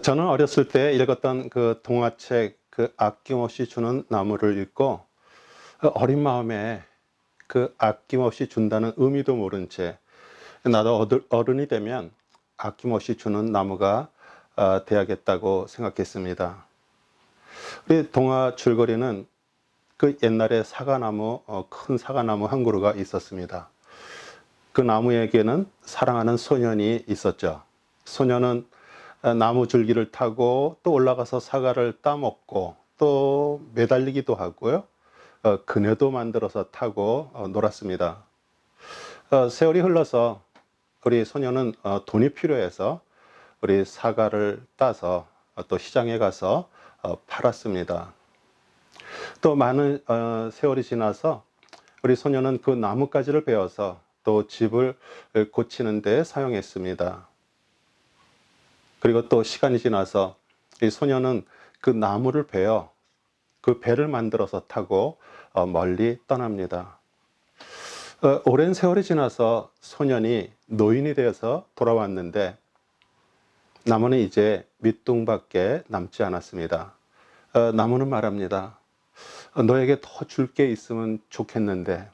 저는 어렸을 때 읽었던 그 동화책 그 아낌없이 주는 나무를 읽고 어린 마음에 그 아낌없이 준다는 의미도 모른 채 나도 어른이 되면 아낌없이 주는 나무가 아, 돼야겠다고 생각했습니다. 우리 동화 줄거리는 그 옛날에 사과나무 어, 큰 사과나무 한 그루가 있었습니다. 그 나무에게는 사랑하는 소년이 있었죠. 소년은 어, 나무 줄기를 타고 또 올라가서 사과를 따먹고 또 매달리기도 하고요. 어, 그네도 만들어서 타고 어, 놀았습니다. 어, 세월이 흘러서 우리 어, 돈이 필요해서 우리 사과를 따서 어, 또 시장에 가서 어, 팔았습니다. 또 많은 어, 세월이 지나서 우리 소년은 그 나뭇가지를 베어서 또 집을 고치는 데 사용했습니다. 그리고 또 시간이 지나서 이 소년은 그 나무를 베어 그 배를 만들어서 타고 어, 멀리 떠납니다. 어, 오랜 세월이 지나서 소년이 노인이 되어서 돌아왔는데 나무는 이제 밑둥밖에 남지 않았습니다. 어, 나무는 말합니다. 어, 너에게 더 줄 게 있으면 좋겠는데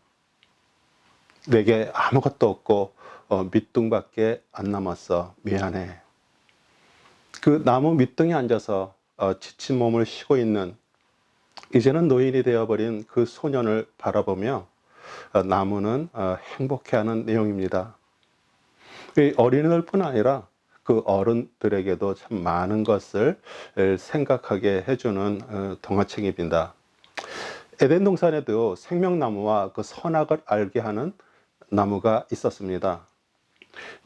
내게 아무것도 없고 어, 밑둥밖에 안 남았어. 미안해. 그 나무 밑둥에 앉아서 어, 지친 몸을 쉬고 있는 이제는 노인이 되어버린 그 소년을 바라보며 어, 나무는 어, 행복해하는 내용입니다. 이 어린이들뿐 아니라 그 어른들에게도 참 많은 것을 에, 생각하게 해주는 어, 동화책입니다. 에덴 동산에도 생명나무와 그 선악을 알게 하는 나무가 있었습니다.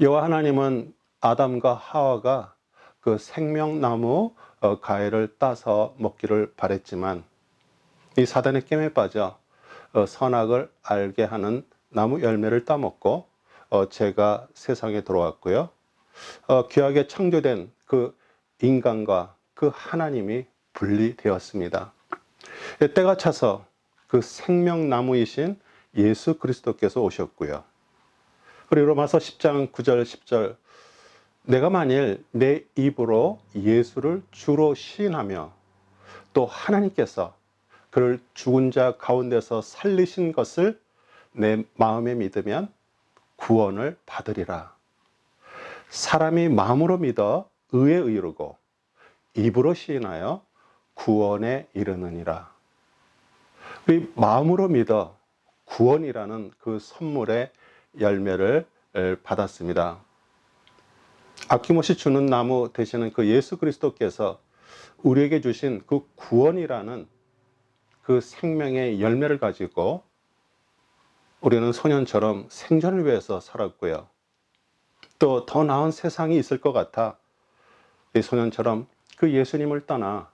여호와 하나님은 아담과 하와가 그 생명나무 어, 가해를 따서 먹기를 바랬지만 이 사단의 깨에 빠져 어, 선악을 알게 하는 나무 열매를 따먹고 어, 죄가 세상에 들어왔고요. 어, 귀하게 창조된 그 인간과 그 하나님이 분리되었습니다. 때가 차서 그 생명나무이신 예수 그리스도께서 오셨고요. 그리고 로마서 10장 9절 10절 내가 만일 내 입으로 예수를 주로 시인하며 또 하나님께서 그를 죽은 자 가운데서 살리신 것을 내 마음에 믿으면 구원을 받으리라. 사람이 마음으로 믿어 의에 이르고 입으로 시인하여 구원에 이르느니라. 우리 마음으로 믿어 구원이라는 그 선물의 열매를 받았습니다. 아낌없이 주는 나무 되시는 그 예수 그리스도께서 우리에게 주신 그 구원이라는 그 생명의 열매를 가지고 우리는 소년처럼 생존을 위해서 살았고요. 또 더 나은 세상이 있을 것 같아 이 소년처럼 그 예수님을 떠나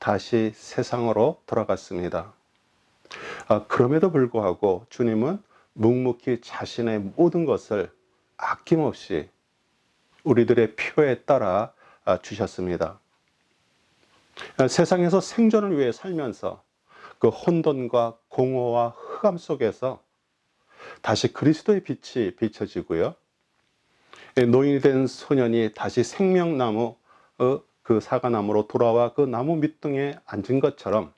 다시 세상으로 돌아갔습니다. 아, 그럼에도 불구하고 주님은 묵묵히 자신의 모든 것을 아낌없이 우리들의 필요에 따라 아, 주셨습니다. 아, 세상에서 생존을 위해 살면서 그 혼돈과 공허와 흑암 속에서 다시 그리스도의 빛이 비춰지고요. 예, 노인이 된 소년이 다시 생명나무 어, 그 사과나무로 돌아와 그 나무 밑둥에 앉은 것처럼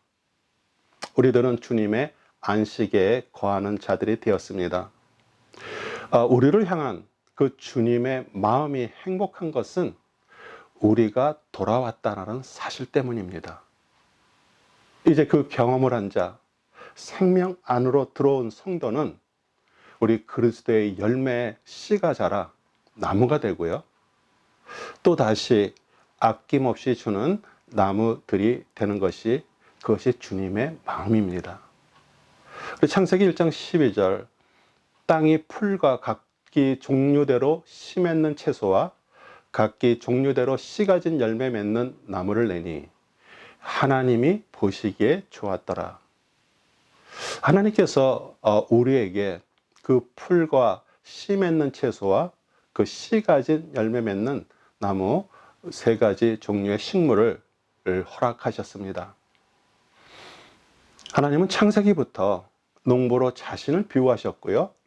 우리들은 주님의 안식에 거하는 자들이 되었습니다. 아, 우리를 향한 그 주님의 마음이 행복한 것은 우리가 돌아왔다는 사실 때문입니다. 이제 그 경험을 한 자, 생명 안으로 들어온 성도는 우리 그리스도의 열매의 씨가 자라 나무가 되고요. 또 다시 아낌없이 주는 나무들이 되는 것이 그것이 주님의 마음입니다. 창세기 1장 12절 땅이 풀과 각기 종류대로 씨 맺는 채소와 각기 종류대로 씨 가진 열매 맺는 나무를 내니 하나님이 보시기에 좋았더라. 하나님께서 어, 우리에게 그 풀과 씨 맺는 채소와 그 씨 가진 열매 맺는 나무 세 가지 종류의 식물을 허락하셨습니다. 하나님은 창세기부터 농부로 자신을 비유하셨고요.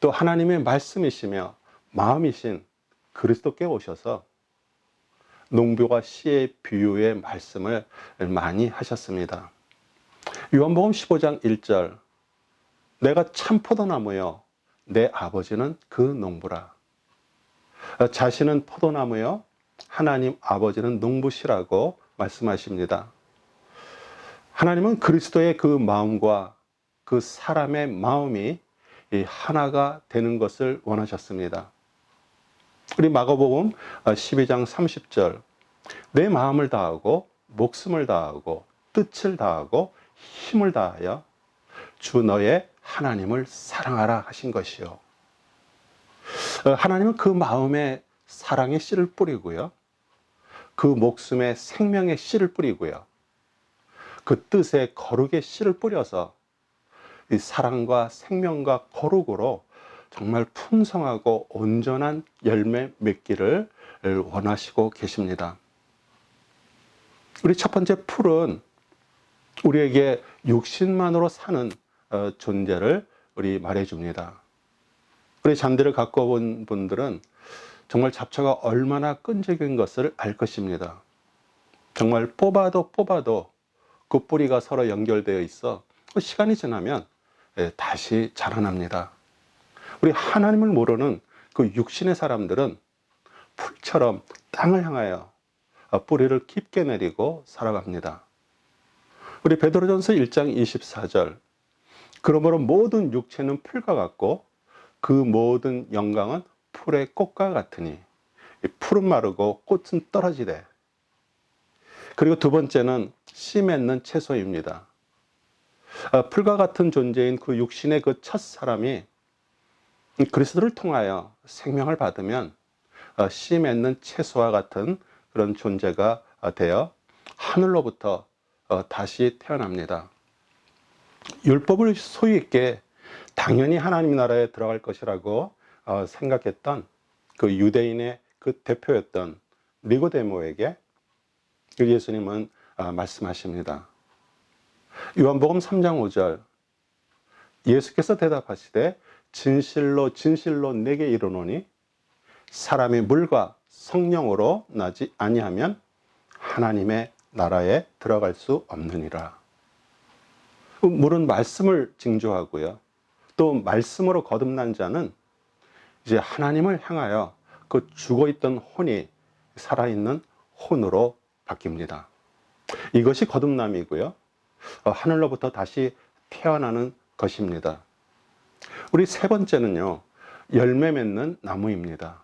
또 하나님의 말씀이시며 마음이신 그리스도께 오셔서 농부와 씨의 비유의 말씀을 많이 하셨습니다. 요한복음 15장 1절 내가 참 포도나무요 내 아버지는 그 농부라. 자신은 포도나무요 하나님 아버지는 농부시라고 말씀하십니다. 하나님은 그리스도의 그 마음과 그 사람의 마음이 하나가 되는 것을 원하셨습니다. 우리 마가복음 12장 30절 내 마음을 다하고 목숨을 다하고 뜻을 다하고 힘을 다하여 주 너의 하나님을 사랑하라 하신 것이요. 하나님은 그 마음에 사랑의 씨를 뿌리고요. 그 목숨에 생명의 씨를 뿌리고요. 그 뜻에 거룩의 씨를 뿌려서 이 사랑과 생명과 거룩으로 정말 풍성하고 온전한 열매 맺기를 원하시고 계십니다. 우리 첫 번째 풀은 우리에게 육신만으로 사는 어, 존재를 우리 말해줍니다. 우리 잔디를 갖고 본 분들은 정말 잡초가 얼마나 끈적인 것을 알 것입니다. 정말 뽑아도 뽑아도 그 뿌리가 서로 연결되어 있어 시간이 지나면 예, 다시 자라납니다. 우리 하나님을 모르는 그 육신의 사람들은 풀처럼 땅을 향하여 뿌리를 깊게 내리고 살아갑니다. 우리 베드로전서 1장 24절 그러므로 모든 육체는 풀과 같고 그 모든 영광은 풀의 꽃과 같으니 풀은 마르고 꽃은 떨어지되 그리고 두 번째는 씨 맺는 채소입니다. 아, 풀과 같은 존재인 그 육신의 그 첫 사람이 그리스도를 통하여 생명을 받으면 아, 씨 맺는 채소와 같은 그런 존재가 되어 하늘로부터 어, 다시 태어납니다. 율법을 소유 있게 당연히 하나님 나라에 들어갈 것이라고 어, 생각했던 그 유대인의 그 대표였던 니고데모에게 예수님은 어, 말씀하십니다. 요한복음 3장 5절 예수께서 대답하시되 진실로 진실로 내게 이르노니 사람이 물과 성령으로 나지 아니하면 하나님의 나라에 들어갈 수 없느니라. 물은 말씀을 징조하고요. 또 말씀으로 거듭난 자는 이제 하나님을 향하여 그 죽어 있던 혼이 살아있는 혼으로 바뀝니다. 이것이 거듭남이고요. 어, 하늘로부터 다시 태어나는 것입니다. 우리 세 번째는요, 열매 맺는 나무입니다.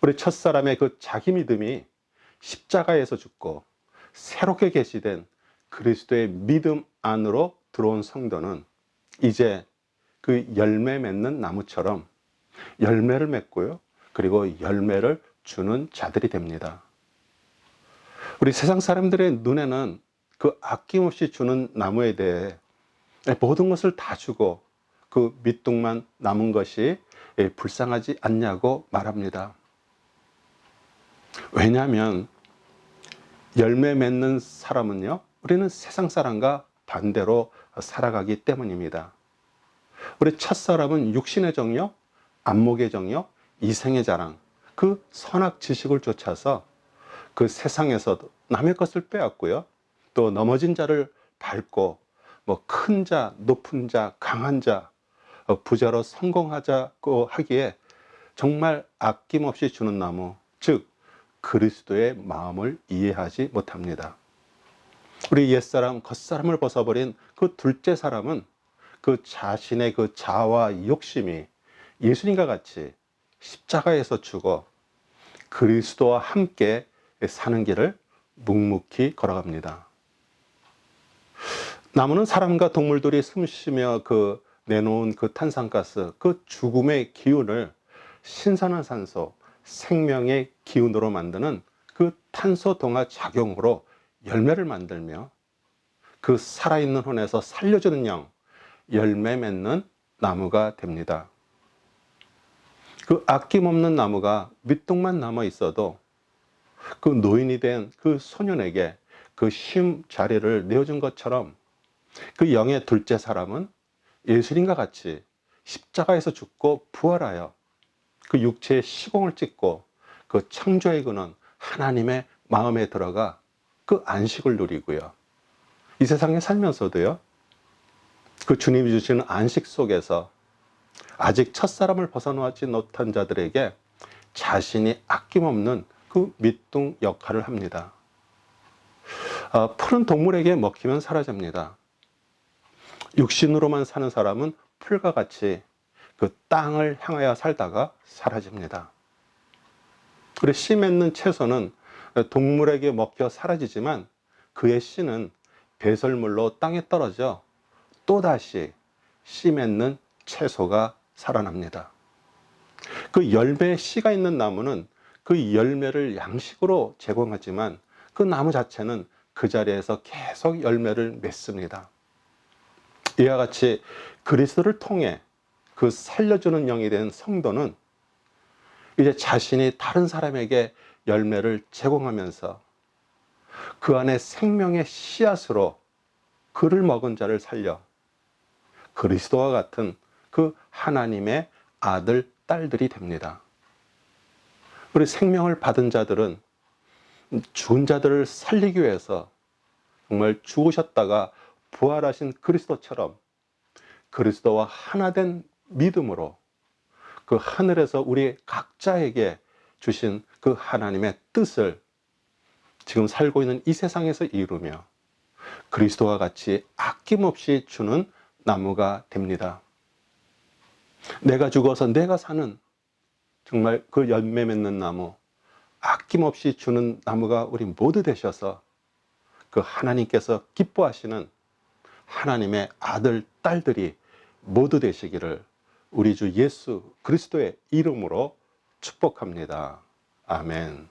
우리 첫사람의 그 자기 믿음이 십자가에서 죽고 새롭게 계시된 그리스도의 믿음 안으로 들어온 성도는 이제 그 열매 맺는 나무처럼 열매를 맺고요. 그리고 열매를 주는 자들이 됩니다. 우리 세상 사람들의 눈에는 그 아낌없이 주는 나무에 대해 모든 것을 다 주고 그 밑둥만 남은 것이 불쌍하지 않냐고 말합니다. 왜냐하면 열매 맺는 사람은요, 우리는 세상 사람과 반대로 살아가기 때문입니다. 우리 첫사람은 육신의 정욕, 안목의 정욕, 이생의 자랑, 그 선악 지식을 쫓아서 그 세상에서도 남의 것을 빼앗고요. 또 넘어진 자를 밟고 뭐 큰 자, 높은 자, 강한 자, 어, 부자로 성공하자고 하기에 정말 아낌없이 주는 나무, 즉 그리스도의 마음을 이해하지 못합니다. 우리 옛사람, 겉사람을 벗어버린 그 둘째 사람은 그 자신의 그 자와 욕심이 예수님과 같이 십자가에서 죽어 그리스도와 함께 사는 길을 묵묵히 걸어갑니다. 나무는 사람과 동물들이 숨쉬며 그 내놓은 그 탄산가스, 그 죽음의 기운을 신선한 산소, 생명의 기운으로 만드는 그 탄소 동화 작용으로 열매를 만들며 그 살아있는 혼에서 살려주는 영, 열매 맺는 나무가 됩니다. 그 아낌없는 나무가 밑둥만 남아 있어도 그 노인이 된 그 소년에게 그 쉼 자리를 내어준 것처럼 그 영의 둘째 사람은 예수님과 같이 십자가에서 죽고 부활하여 그 육체의 시공을 찍고 그 창조의 근원 하나님의 마음에 들어가 그 안식을 누리고요. 이 세상에 살면서도요. 그 주님이 주시는 안식 속에서 아직 첫사람을 벗어나지 못한 자들에게 자신이 아낌없는 그 밑둥 역할을 합니다. 아, 풀은 동물에게 먹히면 사라집니다. 육신으로만 사는 사람은 풀과 같이 그 땅을 향하여 살다가 사라집니다. 그리고 씨 맺는 채소는 동물에게 먹혀 사라지지만 그의 씨는 배설물로 땅에 떨어져 또다시 씨 맺는 채소가 살아납니다. 그 열매에 씨가 있는 나무는 그 열매를 양식으로 제공하지만 그 나무 자체는 그 자리에서 계속 열매를 맺습니다. 이와 같이 그리스도를 통해 그 살려주는 영이 된 성도는 이제 자신이 다른 사람에게 열매를 제공하면서 그 안에 생명의 씨앗으로 그를 먹은 자를 살려 그리스도와 같은 그 하나님의 아들, 딸들이 됩니다. 우리 생명을 받은 자들은 죽은 자들을 살리기 위해서 정말 죽으셨다가 부활하신 그리스도처럼 그리스도와 하나 된 믿음으로 그 하늘에서 우리 각자에게 주신 그 하나님의 뜻을 지금 살고 있는 이 세상에서 이루며 그리스도와 같이 아낌없이 주는 나무가 됩니다. 내가 죽어서 내가 사는 정말 그 열매 맺는 나무, 아낌없이 주는 나무가 우리 모두 되셔서 그 하나님께서 기뻐하시는 하나님의 아들, 딸들이 모두 되시기를 우리 주 예수 그리스도의 이름으로 축복합니다. 아멘.